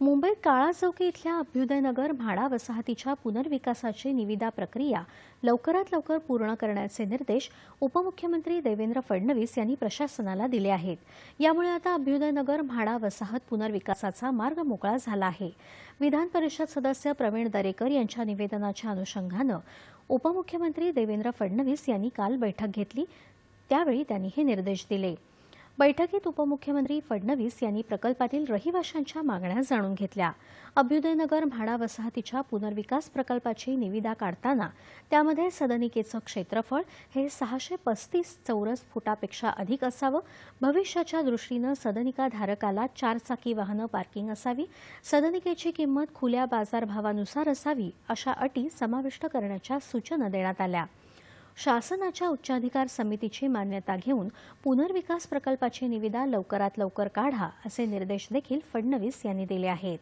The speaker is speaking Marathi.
मुंबईत काळा चौकी इथल्या अभ्युदयनगर म्हाडा वसाहतीच्या पुनर्विकासाची निविदा प्रक्रिया लवकरात लवकर पूर्ण करण्याचे निर्देश उपमुख्यमंत्री देवेंद्र फडणवीस यांनी प्रशासनाला दिले आहेत. यामुळे आता अभ्युदयनगर म्हाडा वसाहत पुनर्विकासाचा मार्ग मोकळा झाला आहे. विधान परिषद सदस्य प्रवीण दरेकर यांच्या निवेदनाच्या अनुषंगानं उपमुख्यमंत्री देवेंद्र फडणवीस यांनी काल बैठक घेतली. त्यावेळी त्यांनी हे निर्देश दिले. बैठकीत उपमुख्यमंत्री फडणवीस यांनी प्रकल्पातील रहिवाशांच्या मागण्या जाणून घेतल्या. अभ्युदयनगर म्हाडा वसाहतीच्या पुनर्विकास प्रकल्पाची निविदा काढताना त्यामध्ये सदनिकेचं क्षेत्रफळ हे सहाशे पस्तीस चौरस फुटापेक्षा अधिक असावं. भविष्याच्या दृष्टीनं सदनिकाधारकाला चारचाकी वाहनं पार्किंग असावी. सदनिकेची किंमत खुल्या बाजारभावानुसार असावी अशा अटी समाविष्ट करण्याच्या सूचना देण्यात आल्या. शासनाच्या उच्चाधिकार समितीची मान्यता घेऊन पुनर्विकास प्रकल्पाची निविदा लवकरात लवकर काढा असे निर्देश देखील फडणवीस यांनी दिले आहेत.